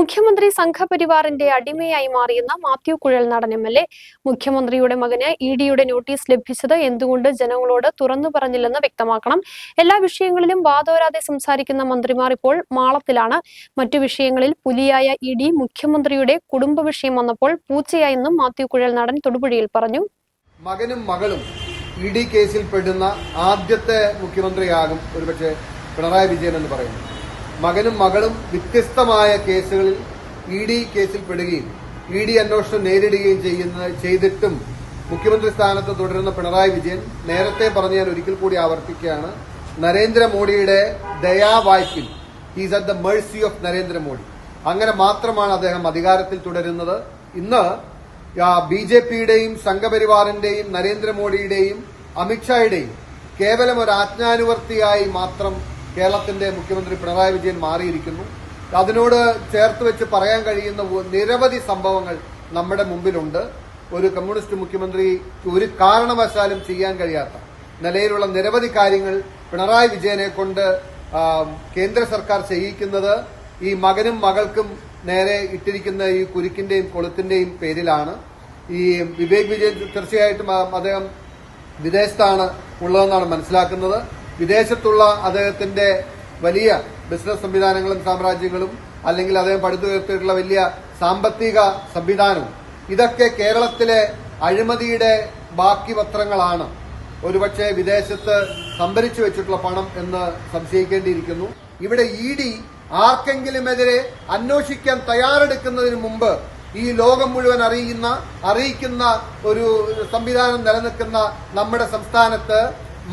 മുഖ്യമന്ത്രി സംഘപരിവാറിന്റെ അടിമയായി മാറിയെന്ന മാത്യു കുഴൽ നടൻ എം എൽ എ. മുഖ്യമന്ത്രിയുടെ മകന് ഇ ഡിയുടെ നോട്ടീസ് ലഭിച്ചത് എന്തുകൊണ്ട് ജനങ്ങളോട് തുറന്നു പറഞ്ഞില്ലെന്ന് വ്യക്തമാക്കണം. എല്ലാ വിഷയങ്ങളിലും വാദോരാതെ സംസാരിക്കുന്ന മന്ത്രിമാർ ഇപ്പോൾ മാളത്തിലാണ്. മറ്റു വിഷയങ്ങളിൽ പുലിയായ ഇ ഡി മുഖ്യമന്ത്രിയുടെ കുടുംബ വിഷയം വന്നപ്പോൾ പൂച്ചയായെന്നും മാത്യു കുഴൽ നടൻ തൊടുപുഴയിൽ പറഞ്ഞു. മകനും മകളും ഇ ഡി കേസിൽ പെടുന്ന ആദ്യത്തെ മുഖ്യമന്ത്രിയാകും ഒരുപക്ഷെ പിണറായി വിജയൻ എന്ന് പറയുന്നു. മകനും മകളും വ്യത്യസ്തമായ കേസുകളിൽ ഇ ഡി കേസിൽ പെടുകയും ഇ ഡി അന്വേഷണം നേരിടുകയും ചെയ്യുന്ന ചെയ്തിട്ടും മുഖ്യമന്ത്രി സ്ഥാനത്ത് തുടരുന്ന പിണറായി വിജയൻ നേരത്തെ പറഞ്ഞ ഞാൻ ഒരിക്കൽ കൂടി ആവർത്തിക്കുകയാണ്. നരേന്ദ്രമോദിയുടെ ദയാവായ്പിൽ is at the mercy of Narendra Modi. അങ്ങനെ മാത്രമാണ് അദ്ദേഹം അധികാരത്തിൽ തുടരുന്നത്. ഇന്ന് ബി ജെ പിയുടെയും സംഘപരിവാറിന്റെയും നരേന്ദ്രമോദിയുടെയും അമിത്ഷായുടെയും കേവലം ഒരു ആജ്ഞാനുവർത്തിയായി മാത്രം കേരളത്തിന്റെ മുഖ്യമന്ത്രി പിണറായി വിജയൻ മാറിയിരിക്കുന്നു. അതിനോട് ചേർത്ത് വെച്ച് പറയാൻ കഴിയുന്ന നിരവധി സംഭവങ്ങൾ നമ്മുടെ മുമ്പിലുണ്ട്. ഒരു കമ്മ്യൂണിസ്റ്റ് മുഖ്യമന്ത്രി ഒരു കാരണവശാലും ചെയ്യാൻ കഴിയാത്ത നിലയിലുള്ള നിരവധി കാര്യങ്ങൾ പിണറായി വിജയനെ കൊണ്ട് കേന്ദ്ര സർക്കാർ ചെയ്യിക്കുന്നത് ഈ മകനും മകൾക്കും നേരെ ഇട്ടിരിക്കുന്ന ഈ കുരുക്കിന്റെയും കൊളുത്തിന്റെയും പേരിലാണ്. ഈ വിവേക് വിജയൻ തീർച്ചയായിട്ടും അദ്ദേഹം വിദേശത്താണ് ഉള്ളതെന്നാണ് മനസ്സിലാക്കുന്നത്. വിദേശത്തുള്ള അദ്ദേഹത്തിന്റെ വലിയ ബിസിനസ് സംവിധാനങ്ങളും സാമ്രാജ്യങ്ങളും അല്ലെങ്കിൽ അദ്ദേഹം പടുത്തുയർത്തിയിട്ടുള്ള വലിയ സാമ്പത്തിക സംവിധാനവും ഇതൊക്കെ കേരളത്തിലെ അഴിമതിയുടെ ബാക്കി പത്രങ്ങളാണ് ഒരുപക്ഷെ വിദേശത്ത് സംഭരിച്ചു വെച്ചിട്ടുള്ള പണം എന്ന് സംശയിക്കേണ്ടിയിരിക്കുന്നു. ഇവിടെ ഇ ഡി ആർക്കെങ്കിലുമെതിരെ അന്വേഷിക്കാൻ തയ്യാറെടുക്കുന്നതിന് മുമ്പ് ഈ ലോകം മുഴുവൻ അറിയുന്ന അറിയിക്കുന്ന ഒരു സംവിധാനം നിലനിൽക്കുന്ന നമ്മുടെ സംസ്ഥാനത്ത്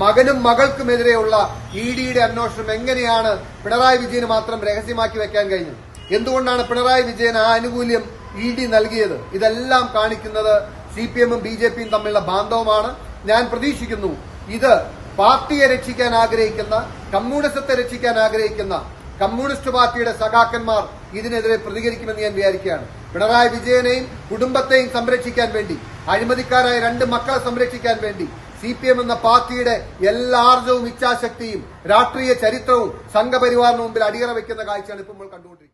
മകനും മകൾക്കുമെതിരെയുള്ള ഇ ഡിയുടെ അന്വേഷണം എങ്ങനെയാണ് പിണറായി വിജയന് മാത്രം രഹസ്യമാക്കി വെക്കാൻ കഴിഞ്ഞത്? എന്തുകൊണ്ടാണ് പിണറായി വിജയൻ ആ ആനുകൂല്യം ഇ ഡി നൽകിയത്? ഇതെല്ലാം കാണിക്കുന്നത് സി പി എമ്മും ബി ജെ പിയും തമ്മിലുള്ള ബാന്ധവമാണ്. ഞാൻ പ്രതീക്ഷിക്കുന്നു ഇത് പാർട്ടിയെ രക്ഷിക്കാൻ ആഗ്രഹിക്കുന്ന കമ്മ്യൂണിസത്തെ രക്ഷിക്കാൻ ആഗ്രഹിക്കുന്ന കമ്മ്യൂണിസ്റ്റ് പാർട്ടിയുടെ സഖാക്കന്മാർ ഇതിനെതിരെ പ്രതികരിക്കുമെന്ന് ഞാൻ വിചാരിക്കുകയാണ്. പിണറായി വിജയനെയും കുടുംബത്തെയും സംരക്ഷിക്കാൻ വേണ്ടി അഴിമതിക്കാരായ രണ്ട് മക്കളെ സംരക്ഷിക്കാൻ വേണ്ടി സി പി എം എന്ന പാർട്ടിയുടെ എല്ലാ ആർജവും ഇച്ഛാശക്തിയും രാഷ്ട്രീയ ചരിത്രവും സംഘപരിവാറിന് മുമ്പിൽ അടിയറ വയ്ക്കുന്ന കാഴ്ചയാണ് ഇപ്പോൾ നമ്മൾ കണ്ടുകൊണ്ടിരിക്കുന്നത്.